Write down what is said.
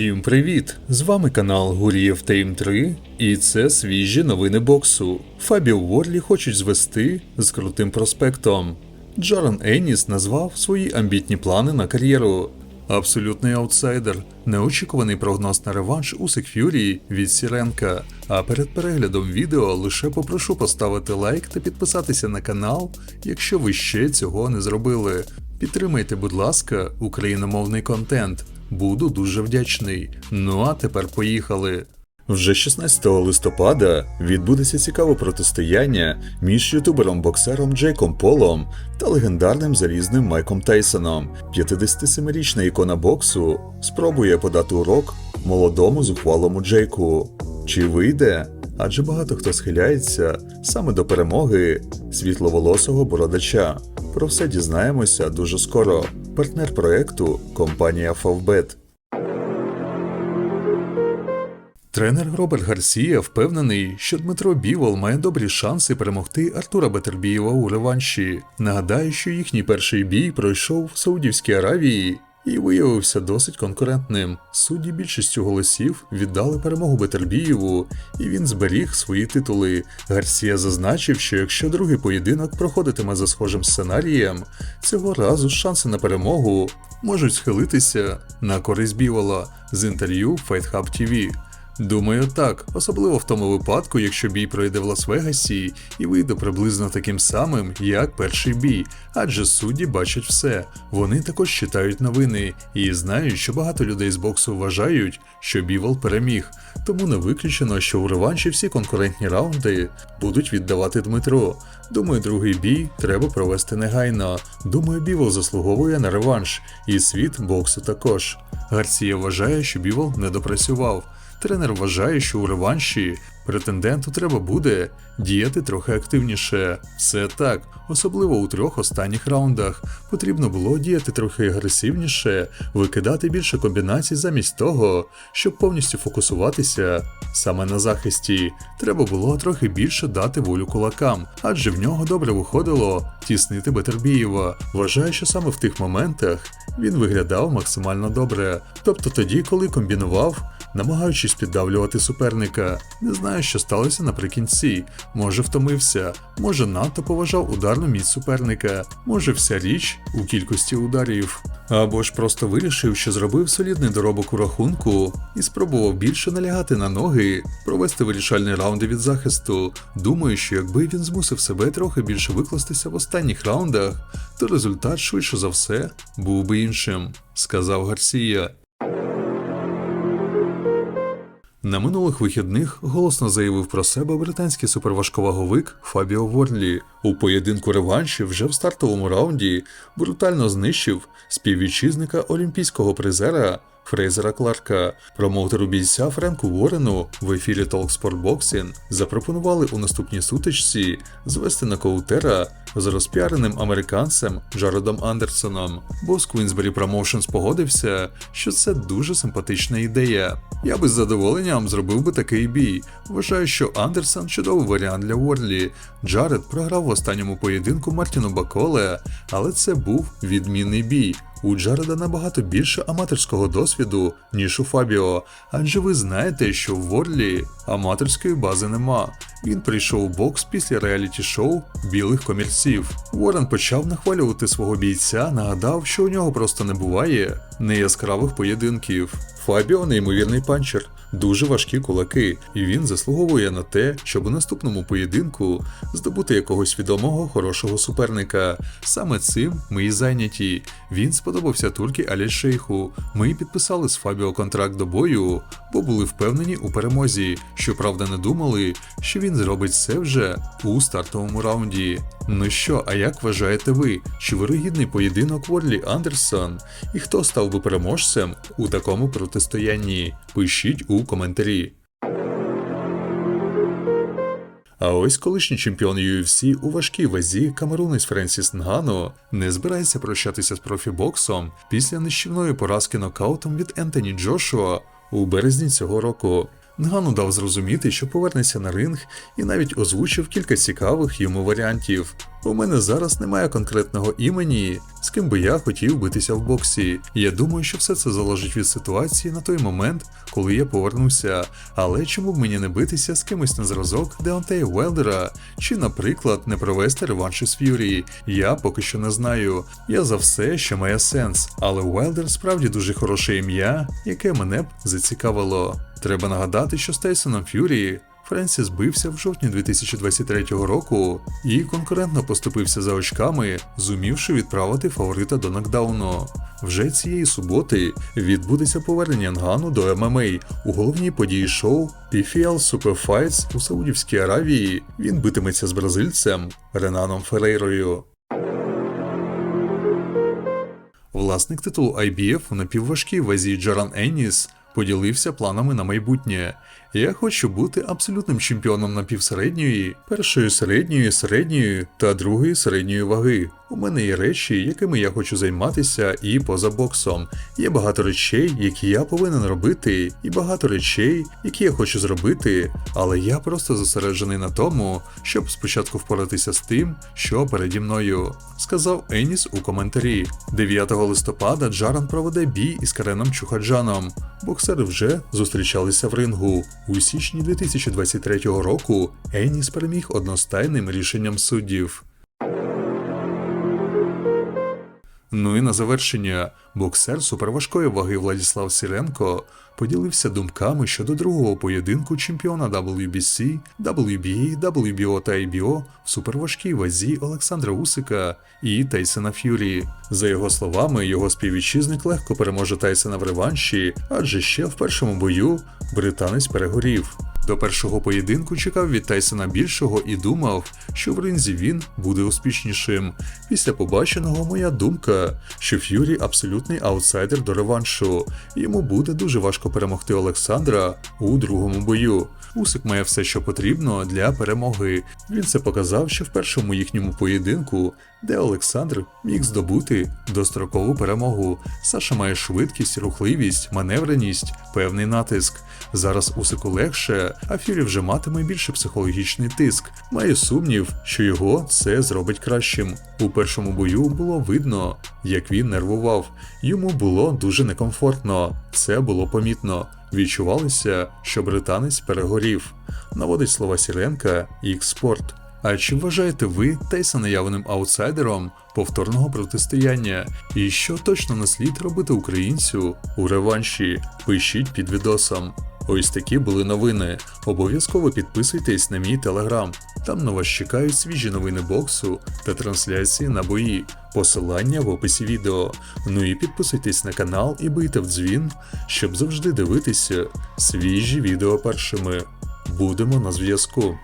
Всім привіт! З вами канал Гурієв Тейм 3, і це свіжі новини боксу. Фабіо Ворлі хочуть звести з крутим проспектом. Джаран Еніс назвав свої амбітні плани на кар'єру. Абсолютний аутсайдер, неочікуваний прогноз на реванш у Секфюрії від Сіренка. А перед переглядом відео лише попрошу поставити лайк та підписатися на канал, якщо ви ще цього не зробили. Підтримайте, будь ласка, україномовний контент. Буду дуже вдячний. Ну а тепер поїхали. Вже 16 листопада відбудеться цікаве протистояння між ютубером-боксером Джейком Полом та легендарним залізним Майком Тейсоном. 57-річна ікона боксу спробує подати урок молодому зухвалому Джейку. Чи вийде? Адже багато хто схиляється саме до перемоги світловолосого бородача. Про все дізнаємося дуже скоро. Партнер проекту компанія Фавбет. Тренер Роберт Гарсія впевнений, що Дмитро Бівол має добрі шанси перемогти Артура Бетербієва у реванші. Нагадаю, що їхній перший бій пройшов в Саудівській Аравії і виявився досить конкурентним. Судді більшістю голосів віддали перемогу Бетербієву, і він зберіг свої титули. Гарсія зазначив, що якщо другий поєдинок проходитиме за схожим сценарієм, цього разу шанси на перемогу можуть схилитися на користь Бівола з інтерв'ю Fight Hub TV. Думаю, так, особливо в тому випадку, якщо бій пройде в Лас-Вегасі і вийде приблизно таким самим, як перший бій, адже судді бачать все. Вони також читають новини і знають, що багато людей з боксу вважають, що Бівол переміг. Тому не виключено, що у реванші всі конкурентні раунди будуть віддавати Дмитро. Думаю, другий бій треба провести негайно. Думаю, Бівол заслуговує на реванш, і світ боксу також. Гарсія вважає, що Бівол не допрацював. Тренер вважає, що у реванші претенденту треба буде діяти трохи активніше. Все так, особливо у трьох останніх раундах. Потрібно було діяти трохи агресивніше, викидати більше комбінацій замість того, щоб повністю фокусуватися саме на захисті. Треба було трохи більше дати волю кулакам, адже в нього добре виходило тіснити Бетербієва. Вважаю, що саме в тих моментах він виглядав максимально добре. Тобто тоді, коли комбінував, намагаючись піддавлювати суперника. Не знаю, що сталося наприкінці. Може втомився, може надто поважав ударну міць суперника, може вся річ у кількості ударів. Або ж просто вирішив, що зробив солідний доробок у рахунку і спробував більше налягати на ноги, провести вирішальні раунди від захисту. Думаю, що якби він змусив себе трохи більше викластися в останніх раундах, то результат швидше за все був би іншим, сказав Гарсія. На минулих вихідних голосно заявив про себе британський суперважковаговик Фабіо Ворлі. У поєдинку реванші вже в стартовому раунді брутально знищив співвітчизника олімпійського призера Фрейзера Кларка. Промоутеру бійця Френку Ворену в ефірі Talk Sport Boxing запропонували у наступній сутичці звести нокаутера з розпіареним американцем Джаредом Андерсоном. Бос Queensberry Promotions погодився, що це дуже симпатична ідея. Я би з задоволенням зробив би такий бій. Вважаю, що Андерсон чудовий варіант для Ворлі. Джаред програв в останньому поєдинку Мартіну Баколе, але це був відмінний бій. У Джареда набагато більше аматорського досвіду, ніж у Фабіо, адже ви знаєте, що в Ворлі аматорської бази нема. Він прийшов у бокс після реаліті-шоу білих комірців. Уоррен почав нахвалювати свого бійця, нагадав, що у нього просто не буває неяскравих поєдинків. Фабіо неймовірний панчер, дуже важкі кулаки, і він заслуговує на те, щоб у наступному поєдинку здобути якогось відомого хорошого суперника. Саме цим ми і зайняті. Він сподобався турки Алі Шейху. Ми підписали з Фабіо контракт до бою, бо були впевнені у перемозі. Щоправда, не думали, що він зробить це вже у стартовому раунді. Ну що, а як вважаєте ви, чи вирогідний поєдинок Ворлі Андерсон? І хто став би переможцем у такому протистоянні? Пишіть у коментарі. А ось колишній чемпіон UFC у важкій вазі камерунець Френсіс Нгану не збирається прощатися з профібоксом після нищівної поразки нокаутом від Ентоні Джошуа у березні цього року. Нгану дав зрозуміти, що повернеться на ринг і навіть озвучив кілька цікавих йому варіантів. У мене зараз немає конкретного імені, з ким би я хотів битися в боксі. Я думаю, що все це залежить від ситуації на той момент, коли я повернуся. Але чому б мені не битися з кимось на зразок Деонтея Велдера, чи, наприклад, не провести реванш із Ф'юрі? Я поки що не знаю. Я за все, що має сенс, але Велдер справді дуже хороше ім'я, яке мене б зацікавило. Треба нагадати, що з Тейсоном Ф'юрі Френсіс бився в жовтні 2023 року і конкурентно поступився за очками, зумівши відправити фаворита до нокдауну. Вже цієї суботи відбудеться повернення Нгану до ММА у головній події шоу PFL Super Fights у Саудівській Аравії. Він битиметься з бразильцем Ренаном Ферейрою. Власник титулу IBF у напівважкій вазі Джаран Енніс поділився планами на майбутнє. Я хочу бути абсолютним чемпіоном напівсередньої, першої середньої, середньої та другої середньої ваги. У мене є речі, якими я хочу займатися, і поза боксом. Є багато речей, які я повинен робити, і багато речей, які я хочу зробити, але я просто зосереджений на тому, щоб спочатку впоратися з тим, що переді мною, сказав Еніс у коментарі. 9 листопада Джаран проведе бій із Кареном Чухаджаном. Боксери вже зустрічалися в рингу. У січні 2023 року Еніс переміг одностайним рішенням суддів. Ну і на завершення, боксер суперважкої ваги Владіслав Сіренко поділився думками щодо другого поєдинку чемпіона WBC, WBA, WBO та IBO в суперважкій вазі Олександра Усика і Тайсона Ф'юрі. За його словами, його співвітчизник легко переможе Тайсона в реванші, адже ще в першому бою британець перегорів. До першого поєдинку чекав від Тайсона більшого і думав, що в ринзі він буде успішнішим. Після побаченого моя думка, що Ф'юрі абсолютний аутсайдер до реваншу. Йому буде дуже важко перемогти Олександра у другому бою. Усик має все, що потрібно для перемоги. Він це показав ще в першому їхньому поєдинку, де Олександр міг здобути дострокову перемогу. Саша має швидкість, рухливість, маневреність, певний натиск. Зараз Усику легше, а Фюрі вже матиме більше психологічний тиск. Має сумнів, що його це зробить кращим. У першому бою було видно, як він нервував. Йому було дуже некомфортно. Це було помітно. Відчувалося, що британець перегорів. Наводить слова Сіренка і спорт. А чи вважаєте ви Тейсона явним аутсайдером повторного протистояння? І що точно не слід робити українцю у реванші? Пишіть під відосом. Ось такі були новини. Обов'язково підписуйтесь на мій телеграм. Там на вас чекають свіжі новини боксу та трансляції на бої. Посилання в описі відео. Ну і підписуйтесь на канал і бийте в дзвін, щоб завжди дивитися свіжі відео першими. Будемо на зв'язку.